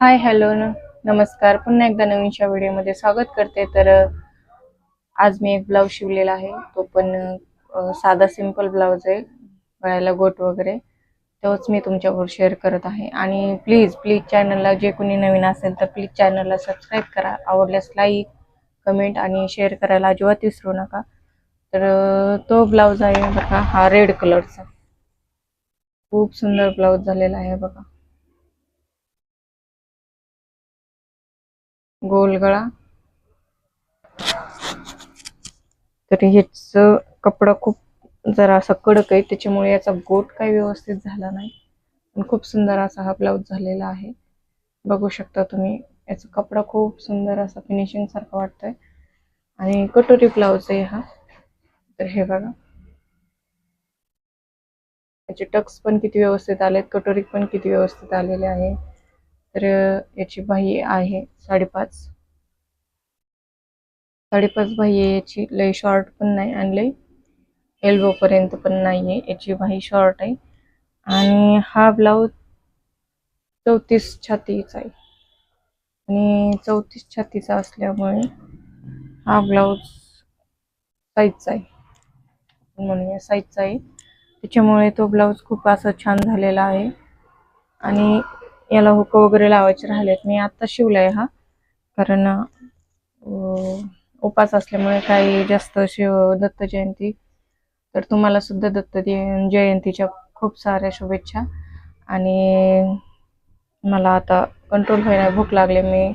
Hi hello नमस्कार. पुन्हा एकदा नवीनच्या व्हिडिओमध्ये स्वागत करते. तर आज मी एक ब्लाऊज शिवलेला आहे. तो पण साधा सिंपल ब्लाऊज आहे. गळ्याला गोट वगैरे. तोच मी तुमच्यावर शेअर करत आहे. आणि प्लीज प्लीज चॅनलला जे कोणी नवीन असेल तर प्लीज चॅनलला सबस्क्राईब करा. आवडल्यास लाईक कमेंट आणि शेअर करायला अजिबात विसरू नका. तर तो ब्लाऊज आहे बघा हा रेड कलरचा. खूप सुंदर ब्लाऊज झालेला आहे बघा. गोलगळा. तरी तर ह्याच कपडा खूप जरा असा कडक आहे त्याच्यामुळे याचा गोट काही व्यवस्थित झाला नाही. पण खूप सुंदर असा हा ब्लाऊज झालेला आहे. बघू शकता तुम्ही याचा कपडा खूप सुंदर असा फिनिशिंग सारखा वाटतोय. आणि कटोरी ब्लाऊज आहे हा. तर हे बघा. याचे टक्स पण किती व्यवस्थित आलेत कटोरी पण किती व्यवस्थित आलेले आहे. तर याची बाह्य आहे साडेपाच. साडेपाच बाह्य आहे याची लई शॉर्ट पण नाही आणि लई एल्बो पर्यंत पण नाहीये. याची बाही शॉर्ट आहे. आणि हा ब्लाऊज चौतीस छातीचा आहे. आणि चौतीस छातीचा असल्यामुळे हा ब्लाऊज साईजचा आहे. म्हणूया साईजचा आहे. त्याच्यामुळे तो ब्लाऊज खूप असा छान झालेला आहे. आणि याला हुक वगैरे लावायचे राहिलेत. मी आत्ता शिवलाय हा. कारण उपास असल्यामुळे काही जास्त शिव दत्त जयंती. तर तुम्हाला सुद्धा दत्त जयंतीच्या खूप साऱ्या शुभेच्छा. आणि मला आता कंट्रोल व्हायला भूक लागली. मी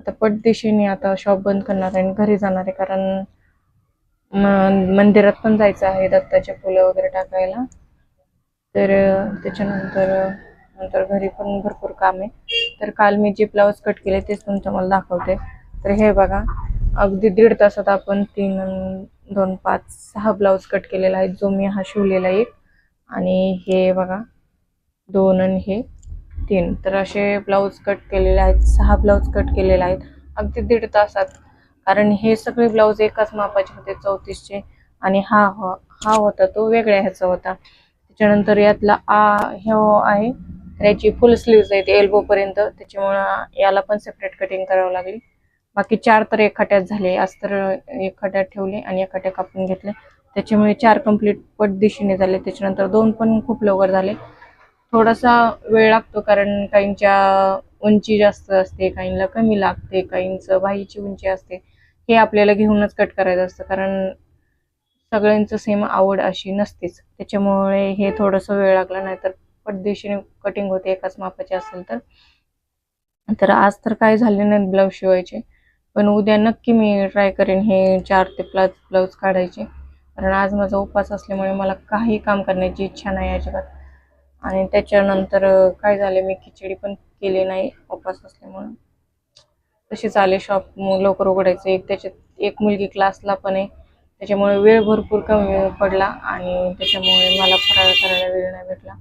आता पटदिशीने आता शॉप बंद करणार आहे आणि घरी जाणार आहे. कारण म- मंदिरात पण जायचं आहे दत्ताचे फुलं वगैरे टाकायला. तर त्याच्यानंतर नंतर घरी पण भरपूर काम आहे. तर काल मी जे ब्लाऊज कट केले तेच तुमचं मला दाखवते. तर हे बघा अगदी दीड तासात आपण तीन दोन पाच सहा ब्लाऊज कट केलेला आहे. जो मी हा शिवलेला एक. आणि हे बघा दोन आणि हे तीन. तर असे ब्लाऊज कट केलेले आहेत सहा ब्लाऊज कट केलेले आहेत. अगदी दीड तासात. कारण हे सगळे ब्लाऊज एकाच मापाचे होते चौतीसचे. आणि हा हो, हा होता तो वेगळ्या ह्याचा होता. त्याच्यानंतर यातला आ हे आहे याची फुल स्लीव्ज आहेत एल्बो पर्यंत. त्याच्यामुळं याला पण सेपरेट कटिंग करावं लागली. बाकी चार तर एखाट्यात झाले अस्तर तर खट्यात ठेवले आणि एखाट्या कापून घेतले. त्याच्यामुळे चार कंप्लीट पट दिशेने झाले. त्याच्यानंतर दोन पण खूप लवकर झाले. थोडासा वेळ लागतो कारण काहींच्या उंची जास्त असते काहींना कमी लागते काहींचं बाईची उंची असते. हे आपल्याला घेऊनच कट करायचं असतं कारण सगळ्यांचं सेम आवड अशी नसतेच. त्याच्यामुळे हे थोडंसं वेळ लागला नाही तर कटिंग होते एकाच मापाचे असेल तर. तर आज तर काय झाले नाही ब्लाऊज शिवायचे. पण उद्या नक्की मी ट्राय करेन हे चार ते प्लाज ब्लाऊज काढायचे. कारण आज माझा उपवास असल्यामुळे मला काही काम करण्याची इच्छा नाही अजिबात. आणि त्याच्यानंतर काय झाले मी खिचडी पण केली नाही उपवास असल्यामुळे. तसेच आले शॉप लवकर उघडायचं. एक त्याच्यात एक मुलगी क्लासला पण आहे. त्याच्यामुळे वेळ भरपूर कमी पडला आणि त्याच्यामुळे मला फराळ करायला वेळ नाही भेटला.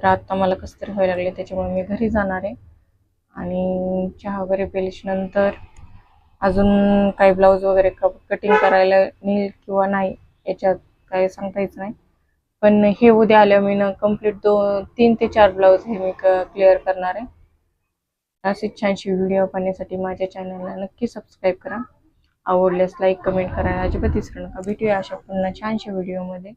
तर आता मला कसं तरी व्हायला लागले त्याच्यामुळे मी घरी जाणार आहे. आणि चहा वगैरे प्यायल्याच्या नंतर अजून काही ब्लाऊज वगैरे क कटिंग करायला नेईल किंवा नाही याच्यात काही सांगता येत नाही. पण हे उद्या आल्यावर मी ना कंप्लीट दोन तीन ते चार ब्लाऊज हे मी क्लिअर करणार आहे. अशीच छानशी व्हिडिओ पाहण्यासाठी माझ्या चॅनलला नक्की सबस्क्राईब करा. आवडल्यास लाईक कमेंट करायला अजिबात विसरू नका. भेटूया अशा पुन्हा छानशा व्हिडिओमध्ये